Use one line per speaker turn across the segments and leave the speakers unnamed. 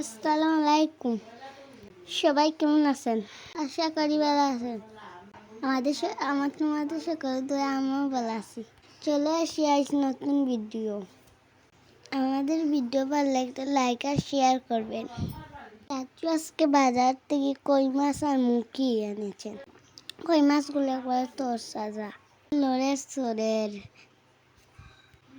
আসসালামু আলাইকুম সবাই কেমন আছেন? আশা করি ভালো আছেন। আমাদের আমার তোমাদের সকল দোয়া, আমিও ভালো আছি। চলে আসি আজ নতুন ভিডিও আমাদের ভিডিও ভালো লাগলে লাইক আর শেয়ার করবেন। চাচু আজকে বাজার থেকে কই মাছ আর মুখি এনেছেন? কই মাছগুলো একবার তোর সাজা। লড়ের সরের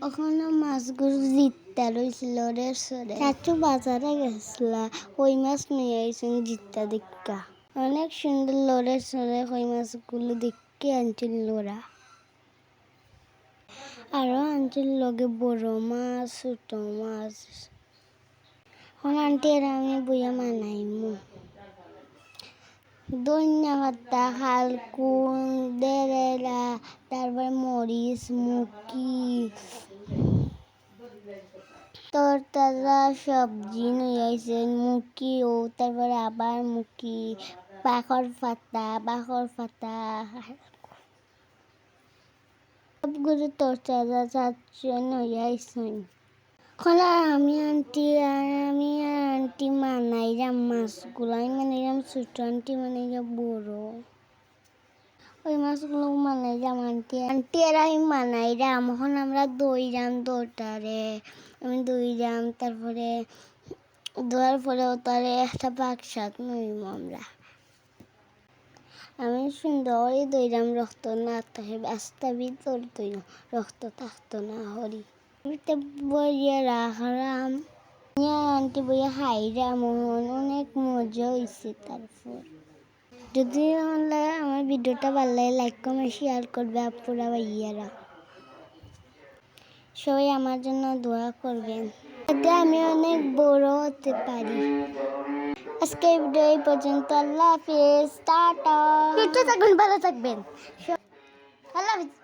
ওখানে মাছগুলো জিত্তা রয়েছিল রে সরে চাচু বাজারে গেছিল ওই মাছ নিয়ে আইসেন জিত্তা দেখা অনেক সুন্দর লড়ের সরে কই মাছগুলো দেখে আনছিল লোরা আরও আনছিল লগে বড় মাছ, ছোট মাছ। এখন আন্টি এর আমি বইয়া মানাইমু। ধনিয়া পাতা খালকুন দেরেলা তারপরে মরিচ মুখি তরতাজা সবজি নিয়ে আইছে মুখি ও তারপরে আবার মুখি বাখর পাতা বাখর পাতা। সবগুলো তরতাজা চাচ্ছে নিয়ে আইছেন খোলা আমি আন্টি আর আমি আর আন্টি মানাইরাম মাছগুলো আমি মানাইরাম ছোট আন্টি মানাইরাম বড়। ওই মাছগুলো মানাইরাম আন্টি আন্টি আর আমি মানাইরাম এখন আমরা দইরাম দোটারে আমি দইরাম তারপরে দোয়ার পরে ওটারে একটা বাক্সাত নইম আমরা। আমি সুন্দরই দইরাম রক্ত না থাকে আস্তা ভিতর দই রক্ত থাকতো না, হরি। বইয়ে রাখলাম। আন্টি বইয়ে হাইরাম অনেক মজা হয়েছে তারপর। যদি আমার ভিডিওটা ভালো লাগে লাইক কমেন্ট শেয়ার করবে আপুরা ভাইয়ারা। সবাই আমার জন্য দোয়া করবেন। যাতে আমি অনেক বড় হতে পারি। আজকে ভিডিও এই পর্যন্ত। আল্লাহ হাফিজ। টাটা। থাকবেন ভালো থাকবেন। আল্লাহ হাফিজ।